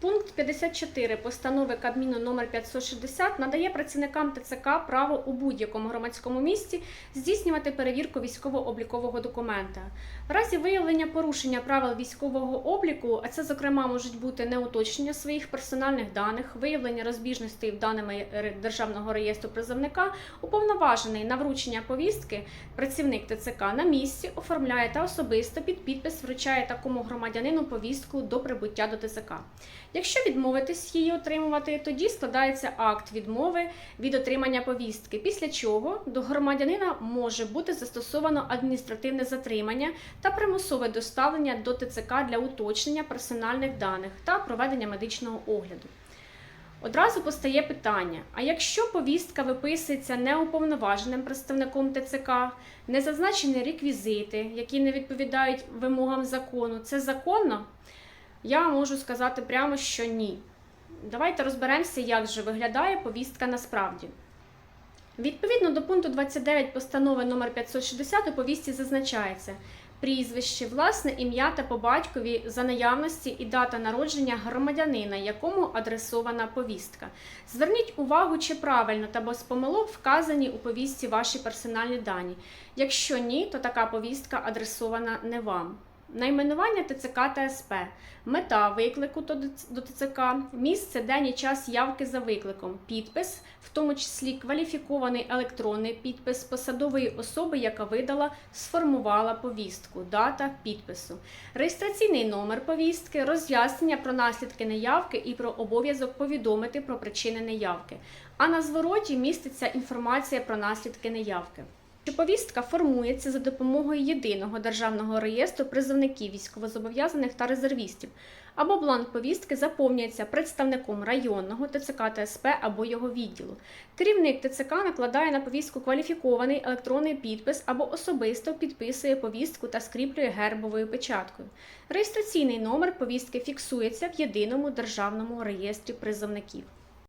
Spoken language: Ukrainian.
Пункт 54 постанови Кабміну номер 560 надає працівникам ТЦК право у будь-якому громадському місці здійснювати перевірку військово-облікового документа. В разі виявлення порушення правил військового обліку, а це, зокрема, можуть бути неуточнення своїх персональних даних, виявлення розбіжностей в даними Державного реєстру призовника, уповноважений на вручення повістки працівник ТЦК на місці оформляє та особисто під підпис вручає такому громадянину повістку до прибуття до ТЦК. Якщо відмовитись її отримувати, тоді складається акт відмови від отримання повістки, після чого до громадянина може бути застосовано адміністративне затримання та примусове доставлення до ТЦК для уточнення персональних даних та проведення медичного огляду. Одразу постає питання: а якщо повістка виписується неуповноваженим представником ТЦК, не зазначені реквізити, які не відповідають вимогам закону, це законно? Я можу сказати прямо, що ні. Давайте розберемося, як же виглядає повістка насправді. Відповідно до пункту 29 постанови номер 560 у повістці зазначається прізвище, власне ім'я та по батькові за наявності і дата народження громадянина, якому адресована повістка. Зверніть увагу, чи правильно та без помилок вказані у повістці ваші персональні дані. Якщо ні, то така повістка адресована не вам. Найменування ТЦК та СП, мета виклику до ТЦК, місце, день і час явки за викликом, підпис, в тому числі кваліфікований електронний підпис посадової особи, яка видала, сформувала повістку, дата підпису, реєстраційний номер повістки, роз'яснення про наслідки неявки і про обов'язок повідомити про причини неявки. А на звороті міститься інформація про наслідки неявки. Що повістка формується за допомогою єдиного державного реєстру призовників військовозобов'язаних та резервістів, або бланк повістки заповнюється представником районного ТЦК та СП або його відділу. Керівник ТЦК накладає на повістку кваліфікований електронний підпис або особисто підписує повістку та скріплює гербовою печаткою. Реєстраційний номер повістки фіксується в єдиному державному реєстрі призовників.